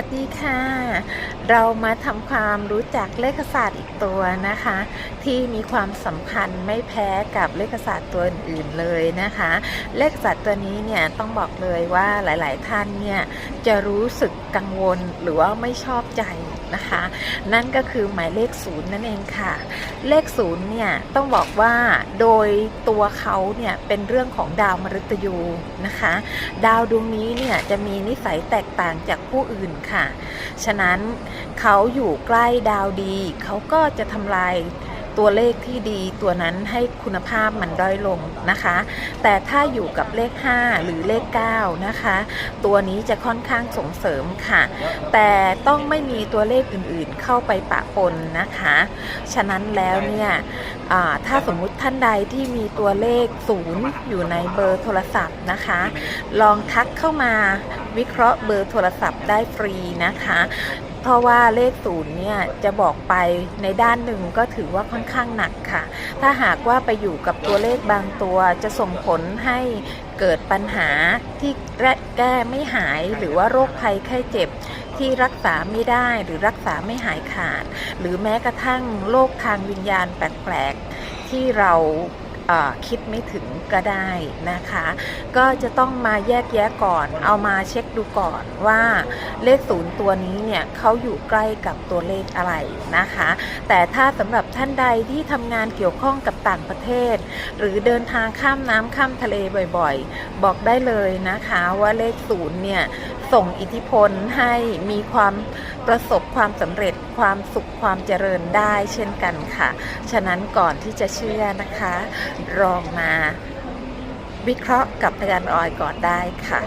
วัสดีค่ะ เรามาทำความรู้จักเลขศาสตร์อีกตัวนะคะ ที่มีความสำคัญไม่แพ้กับเลขศาสตร์ตัวอื่นเลยนะคะ เลขศาสตร์ตัวนี้เนี่ยต้องบอกเลยว่าหลาย ๆ ท่านเนี่ยจะรู้สึกกังวลหรือว่าไม่ชอบใจนะคะ นั่นก็คือหมายเลขศูนย์นั่นเองค่ะ เลขศูนย์เนี่ยต้องบอกว่าโดยตัวเขาเนี่ยเป็นเรื่องของดาวมฤตยูนะคะ ดาวดวงนี้เนี่ยจะมีนิสัยแตกต่างจากผู้อื่นค่ะ ฉะนั้นเขาอยู่ใกล้ดาวดี เขาก็จะทำลายตัวเลขที่ดีตัวนั้นให้คุณภาพมันด้อยลงนะคะ แต่ถ้าอยู่กับเลข 5 หรือเลข 9 นะคะ ตัวนี้จะค่อนข้างส่งเสริมค่ะ แต่ต้องไม่มีตัวเลขอื่นๆ เข้าไปปะปนนะคะ ฉะนั้นแล้วเนี่ยถ้าสมมุติท่านใดที่มีตัวเลขศูนย์อยู่ในเบอร์โทรศัพท์นะคะ ลองทักเข้ามา วิเคราะห์เบอร์โทรศัพท์ได้ฟรีนะคะ เพราะว่าเลขศูนย์เนี่ยจะบอกไปในด้านหนึ่งก็ถือว่าค่อนข้างหนักค่ะ ถ้าหากว่าไปอยู่กับตัวเลขบางตัวจะส่งผลให้เกิดปัญหาที่แก้ไม่หายหรือว่าโรคภัยไข้เจ็บที่รักษาไม่ได้หรือรักษาไม่หายขาด หรือแม้กระทั่งโรคทางวิญญาณแปลกๆที่เรา คิดไม่ถึงก็ได้นะคะ ก็จะต้องมาแยกแยะก่อน เอามาเช็คดูก่อนว่าเลขศูนย์ตัวนี้เนี่ยเขาอยู่ใกล้กับตัวเลขอะไรนะคะ แต่ถ้าสำหรับท่านใดที่ทำงานเกี่ยวข้องกับต่างประเทศ หรือเดินทางข้ามน้ำข้ามทะเลบ่อยๆ บอกได้เลยนะคะว่าเลขศูนย์เนี่ยส่งอิทธิพลให้มีความประสบความสำเร็จความสุขความเจริญได้เช่นกันค่ะ ฉะนั้นก่อนที่จะเชื่อนะคะลองมาวิเคราะห์กับอาจารย์ออยก่อนได้ค่ะ